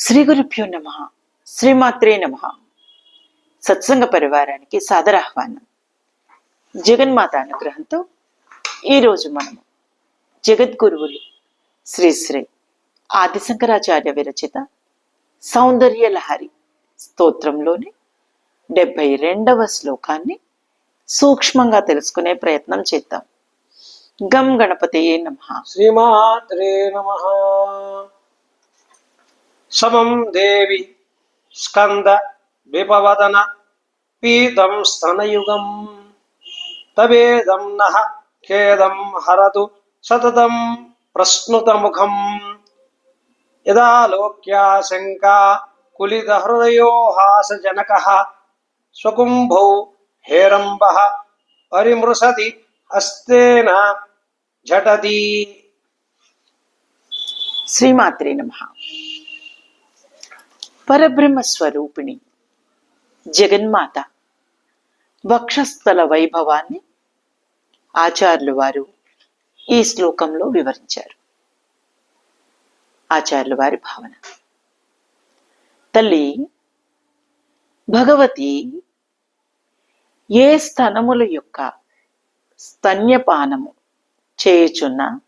శ్రీ గురుభ్యో నమ శ్రీమాత్రే నమ. సత్సంగ పరివారానికి సాదరాహ్వానం. జగన్మాత అనుగ్రహంతో ఈరోజు మనము జగద్గురువులు శ్రీ శ్రీ ఆదిశంకరాచార్య విరచిత సౌందర్య లహరి స్తోత్రంలోని డెబ్బై రెండవ శ్లోకాన్ని సూక్ష్మంగా తెలుసుకునే ప్రయత్నం చేద్దాం. గం గణపతియే నమ. శ్రీమాత్రే నమ. సమం దేవి స్కంద విపవదన పీతం స్తనయుగం తవేదం నః ఖేదం హరతు సతతం ప్రస్నుతముఖం యదా లోక్యాశంకా కులిత హృదయో హాసజనక స్వకుంభౌ హేరంబ పరిమృశతి హస్తేన झटति శ్రీమాత్రే నమ పరబ్రహ్మ స్వరూపిణి జగన్మాత. వక్షస్థల వైభవాన్ని ఆచార్యులు వారు ఈ శ్లోకంలో వివరించారు. ఆచార్యుల వారి భావన. తల్లి భగవతి ఏ స్తనముల యొక్క స్తన్యపానము చేయుచున్న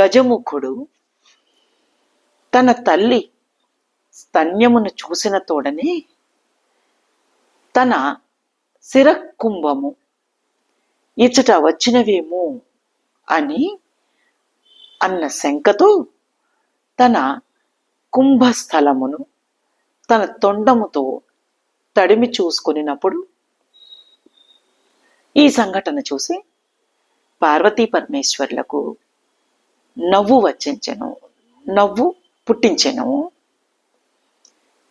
గజముఖుడు తన తల్లి స్తన్యమును చూసిన తోడనే తన శిరకుంభము ఇచ్చట వచ్చినవేమో అని అన్న శంకతో తన కుంభస్థలమును తన తొండముతో తడిమి చూసుకునినప్పుడు ఈ సంఘటన చూసి పార్వతీ పరమేశ్వర్లకు నవ్వు వచ్చించెను నవ్వు పుట్టించెను.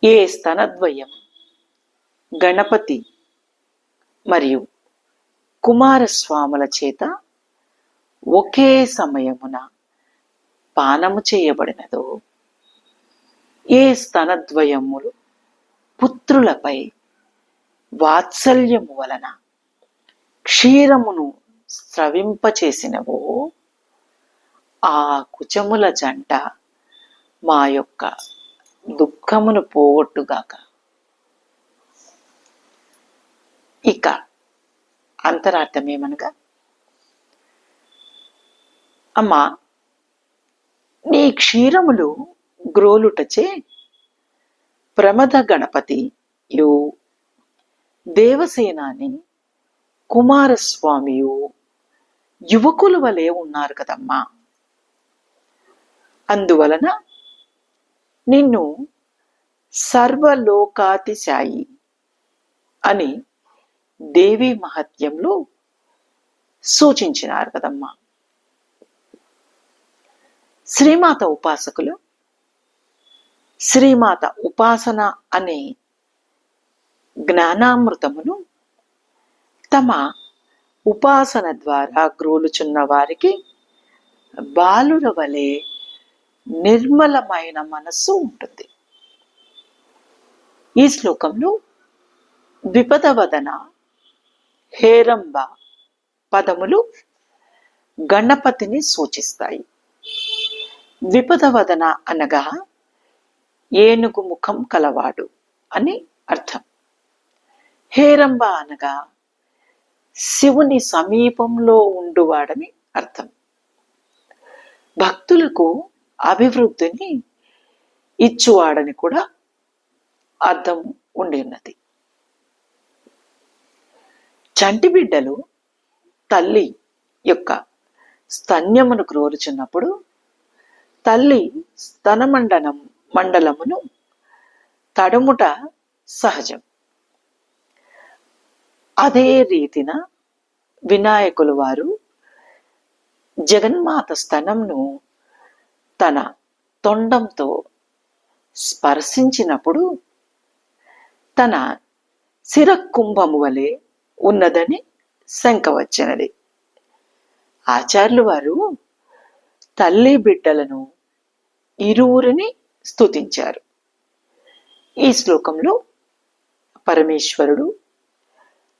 ఏ స్తనద్వయం గణపతి మరియు కుమారస్వాముల చేత ఒకే సమయమున పానము చేయబడినదో ఏ స్తనద్వయములు పుత్రులపై వాత్సల్యము వలన క్షీరమును స్రవింపచేసినవో ఆ కుచముల జంట మా యొక్క దుఃఖమును పోగొట్టుగాక. ఇక అంతరార్థం ఏమనగా అమ్మా నీ క్షీరములు గ్రోలుటచే ప్రమద గణపతి యు దేవసేనాని కుమారస్వామియు యువకులు వలె ఉన్నారు కదమ్మా. అందువలన నిన్ను సర్వలోకాతిశాయి అని దేవి మహత్యంలో సూచించినారు కదమ్మా. శ్రీమాత ఉపాసకులు శ్రీమాత ఉపాసన అనే జ్ఞానామృతమును తమ ఉపాసన ద్వారా గ్రోలుచున్న వారికి బాలుర వలె నిర్మలమైన మనస్సు ఉంటుంది. ఈ శ్లోకంలో ద్విపదవదన హేరంబ పదములు గణపతిని సూచిస్తాయి. ద్విపదవదన అనగా ఏనుగు ముఖం కలవాడు అని అర్థం. హేరంబ అనగా శివుని సమీపంలో ఉండువాడని అర్థం. భక్తులకు అభివృద్ధిని ఇచ్చువాడని కూడా అర్థం ఉండి ఉన్నది. చంటి బిడ్డలు తల్లి యొక్క స్తన్యమును క్రోరుచున్నప్పుడు తల్లి స్తన మండలం మండలమును తడుముట సహజం. అదే రీతిన వినాయకులు వారు జగన్మాత స్తనంను తన తొండంతో స్పర్శించినప్పుడు తన శిరకుంభము వలె ఉన్నదని శంక వచ్చినది. ఆచార్యులు వారు తల్లి బిడ్డలను ఇరువురిని స్తుతించారు. ఈ శ్లోకంలో పరమేశ్వరుడు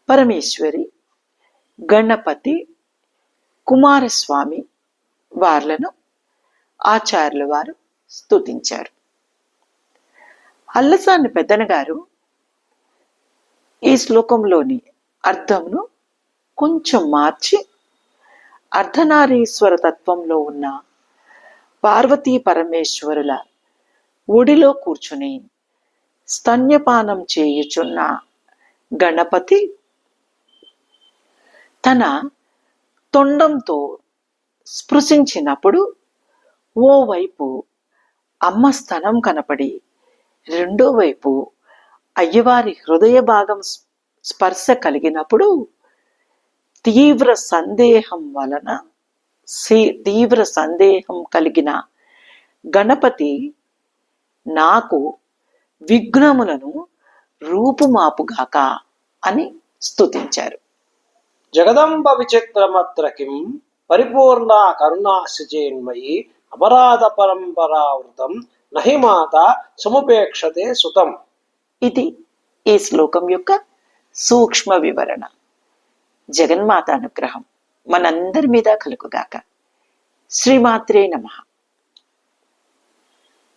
పరమేశ్వరి గణపతి కుమారస్వామి వార్లను ఆచార్యుల వారు స్తుతించారు. అల్లసాని పెద్దనగారు ఈ శ్లోకంలోని అర్థంను కొంచెం మార్చి అర్ధనారీశ్వర తత్వంలో ఉన్న పార్వతీ పరమేశ్వరుల ఒడిలో కూర్చుని స్తన్యపానం చేయుచున్న గణపతి తన తొండంతో స్పృశించినప్పుడు ఓవైపు అమ్మ స్థనం కనపడి రెండో వైపు అయ్యవారి హృదయ భాగం స్పర్శ కలిగినప్పుడు తీవ్ర సందేహం వలన సి- తీవ్ర సందేహం కలిగిన గణపతి నాకు విఘ్నములను రూపుమాపుగాక అని స్తుతించారు. జగదంబ విచిత్రమత్రకిం పరిపూర్ణ కరుణా అపరాధ పరంపరావృతం నహి మాత సముపేక్షతే సుతం. ఇది ఈ శ్లోకం యొక్క సూక్ష్మ వివరణ. జగన్మాత అనుగ్రహం మనందరి మీద కలుగుగాక. శ్రీమాత్రే నమః.